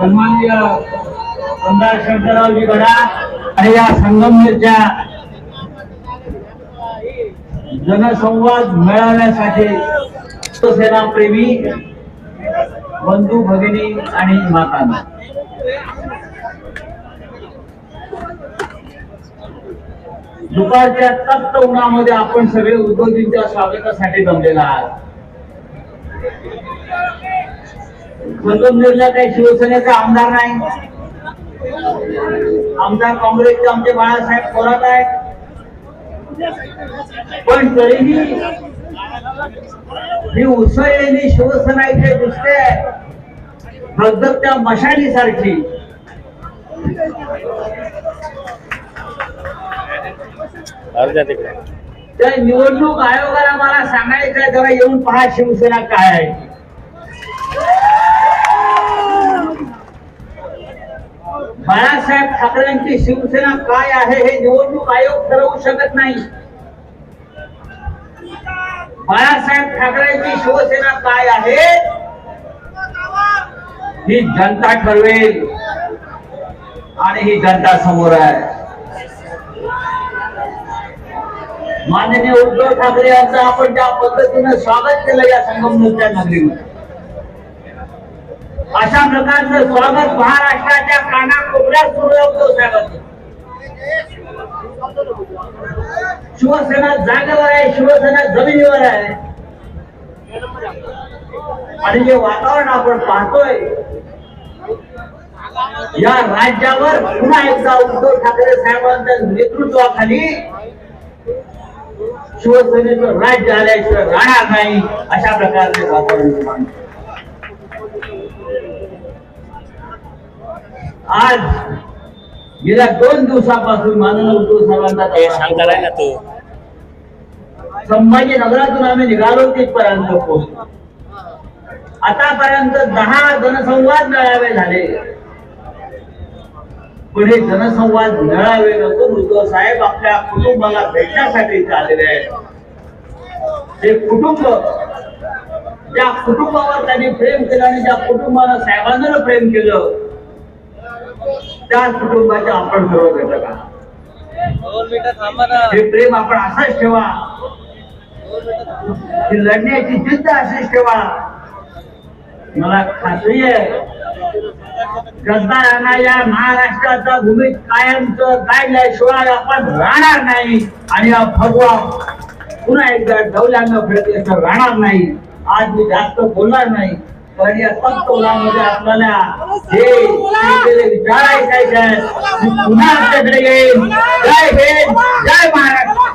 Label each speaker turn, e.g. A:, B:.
A: सन्माननीय आमदार शंकररावजी गडा आणि या संगमनेरच्या जनसंवाद मिळवण्यासाठी शिवसेना प्रेमी बंधू भगिनी आणि मातांना. दुपारच्या तप्त उन्हामध्ये आपण सगळे उद्योजींच्या स्वागतासाठी जमलेला आहात. संगमनेरला काही शिवसेनेचा आमदार नाही. आमदार काँग्रेसचे आमचे बाळासाहेब थोरात आहेत. पण तरीही ही उसळलेली शिवसेना इथे दिसते. धगधगत्या मशालीसारखी. त्या निवडणूक आयोगाला मला सांगायचं जरा येऊन पहा शिवसेना काय आहे. बाळासाहेब ठाकरेंची शिवसेना काय आहे हे निवडणूक आयोग ठरवू शकत नाही. बाळासाहेब ठाकरेंची शिवसेना काय आहे? ही जनता ठरवेल. आणि ही जनता समोर आहे. माननीय उद्धव ठाकरे यांचं आपण ज्या पद्धतीनं स्वागत केलं या संगमनेरच्या नगरीमध्ये. अशा प्रकारचं स्वागत महाराष्ट्राच्या कानाकोपऱ्यात सुरू होतो शिवसेना जागेवर आहे शिवसेना जमिनीवर आहे. आणि जे वातावरण आपण पाहतोय या राज्यावर पुन्हा एकदा उद्धव ठाकरे साहेबांच्या नेतृत्वाखाली शिवसेनेचं राज्य आल्याशिवाय राहणार नाही अशा प्रकारचे वातावरण निर्माण आज गेल्या दोन दिवसापासून माननीय उद्धव साहेबांचा
B: हे
A: दौरा
B: सांगता नाही ना तू.
A: संभाजी नगरातून आम्ही निघालो तिथपर्यंत पोहोचलो. आतापर्यंत दहा जनसंवाद मेळावे झाले. पण हे जनसंवाद मेळावे नसून उद्धव साहेब आपल्या कुटुंबाला भेटण्यासाठी आलेले आहेत. हे कुटुंब ज्या कुटुंबावर त्यांनी प्रेम केलं आणि ज्या कुटुंबानं साहेबांना प्रेम केलं त्या कुटुंबाचे आपण सर्व घटक आहात हे प्रेम आपण असंच ठेवा. ही लढण्याची जिद्द अशीच ठेवा. मला खात्री आहे. गद्दारांना या महाराष्ट्राचा भूमीत कायमच गाडल्याशिवाय आपण राहणार नाही. आणि हा भगवा पुन्हा एकदा डवल्यानं फिरत राहणार नाही. आज मी जास्त बोलणार नाही. पण या तत्वलामध्ये आपल्याला. हे विचार ऐकायचे पुन्हा आमच्याकडे येईल जय हिंद जय महाराष्ट्र.